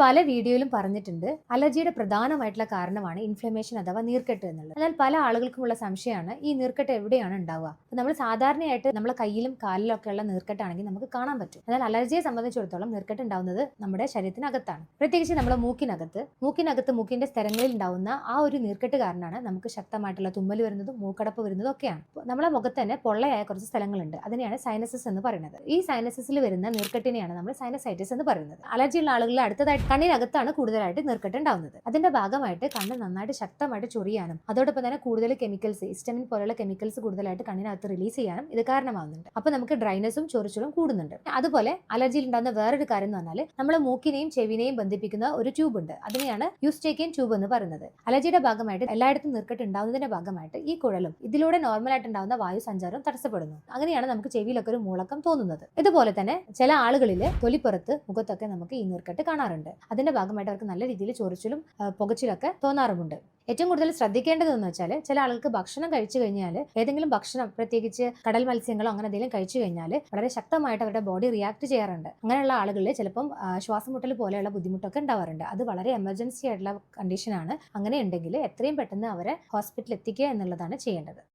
പല വീഡിയോയിലും പറഞ്ഞിട്ടുണ്ട്. അലർജിയുടെ പ്രധാനമായിട്ടുള്ള കാരണമാണ് ഇൻഫ്ലമേഷൻ അഥവാ നീർക്കെട്ട് എന്നുള്ളത്. എന്നാൽ പല ആളുകൾക്കുമുള്ള സംശയമാണ് ഈ നീർക്കെട്ട് എവിടെയാണ് ഉണ്ടാവുക? നമ്മൾ സാധാരണയായിട്ട് നമ്മുടെ കയ്യിലും കാലിലും ഒക്കെ ഉള്ള നീർക്കെട്ടാണെങ്കിൽ നമുക്ക് കാണാൻ പറ്റും. എന്നാൽ അലർജിയെ സംബന്ധിച്ചിടത്തോളം നീർക്കെട്ട് ഉണ്ടാവുന്നത് നമ്മുടെ ശരീരത്തിനകത്താണ്. പ്രത്യേകിച്ച് നമ്മുടെ മൂക്കിനകത്ത്. മൂക്കിനകത്ത് മൂക്കിന്റെ സ്ഥലങ്ങളിൽ ഉണ്ടാവുന്ന ആ ഒരു നീർക്കെട്ട് കാരണമാണ് നമുക്ക് ശക്തമായിട്ടുള്ള തുമ്മൽ വരുന്നതും മൂക്കടപ്പ് വരുന്നതും ഒക്കെയാണ്. നമ്മുടെ മുഖത്ത് തന്നെ പൊള്ളയായ കുറച്ച് സ്ഥലങ്ങളുണ്ട്. അതിനെയാണ് സൈനസസ് എന്ന് പറയുന്നത്. ഈ സൈനസസിൽ വരുന്ന നീർക്കെട്ടിനെയാണ് നമ്മൾ സൈനസൈറ്റിസ് എന്ന് പറയുന്നത്. അലർജിയുള്ള ആളുകളിൽ അടുത്തതായിട്ട് കണ്ണിനകത്താണ് കൂടുതലായിട്ട് നീർക്കെട്ടുണ്ടാവുന്നത് അതിന്റെ ഭാഗമായിട്ട് കണ്ണ് നന്നായിട്ട് ശക്തമായിട്ട് ചൊറിയാനും അതോടൊപ്പം തന്നെ കൂടുതൽ കെമിക്കൽസ് ഇസ്റ്റമിൻ പോലുള്ള കെമിക്കൽസ് കൂടുതലായിട്ട് കണ്ണിനകത്ത് റിലീസ് ചെയ്യാനും ഇത് കാരണമാകുന്നുണ്ട് അപ്പൊ നമുക്ക് ഡ്രൈനസും ചൊറിച്ചിലും കൂടുന്നുണ്ട്. അതുപോലെ അലർജിയിൽ ഉണ്ടാകുന്ന വേറൊരു കാര്യം എന്ന് പറഞ്ഞാൽ നമ്മൾ മൂക്കിനെയും ചെവിനെയും ബന്ധിപ്പിക്കുന്ന ഒരു ട്യൂബ് ഉണ്ട്. അതിനെയാണ് യൂസ്റ്റേക്കിയൻ ട്യൂബ് എന്ന് പറയുന്നത്. അലർജിയുടെ ഭാഗമായിട്ട് എല്ലായിടത്തും നീർക്കെട്ട് ഉണ്ടാകുന്നതിന്റെ ഭാഗമായിട്ട് ഈ കുഴലും ഇതിലൂടെ നോർമലായിട്ട് ഉണ്ടാകുന്ന വായു സഞ്ചാരം തടസ്സപ്പെടുന്നു. അങ്ങനെയാണ് നമുക്ക് ചെവിയിലൊക്കെ ഒരു മുളക്കം തോന്നുന്നത്. ഇതുപോലെ തന്നെ ചില ആളുകളിൽ തൊലിപ്പുറത്ത് മുഖത്തൊക്കെ നമുക്ക് ഈ നീർക്കെട്ട് കാണാറുണ്ട്. അതിന്റെ ഭാഗമായിട്ട് അവർക്ക് നല്ല രീതിയിൽ ചൊറിച്ചിലും പുകച്ചിലൊക്കെ തോന്നാറുമുണ്ട്. ഏറ്റവും കൂടുതൽ ശ്രദ്ധിക്കേണ്ടതെന്ന് വെച്ചാൽ ചില ആളുകൾക്ക് ഭക്ഷണം കഴിച്ചു കഴിഞ്ഞാൽ ഏതെങ്കിലും ഭക്ഷണം പ്രത്യേകിച്ച് കടൽ മത്സ്യങ്ങളോ അങ്ങനെ എന്തെങ്കിലും കഴിച്ചു കഴിഞ്ഞാൽ വളരെ ശക്തമായിട്ട് അവരുടെ ബോഡി റിയാക്ട് ചെയ്യാറുണ്ട്. അങ്ങനെയുള്ള ആളുകളിൽ ചിലപ്പം ശ്വാസം മുട്ടൽ പോലെയുള്ള ബുദ്ധിമുട്ടൊക്കെ ഉണ്ടാവാറുണ്ട്. അത് വളരെ എമർജൻസി ആയിട്ടുള്ള കണ്ടീഷനാണ്. അങ്ങനെ ഉണ്ടെങ്കിൽ എത്രയും പെട്ടെന്ന് അവരെ ഹോസ്പിറ്റലിൽ എത്തിക്കുക എന്നുള്ളതാണ് ചെയ്യേണ്ടത്.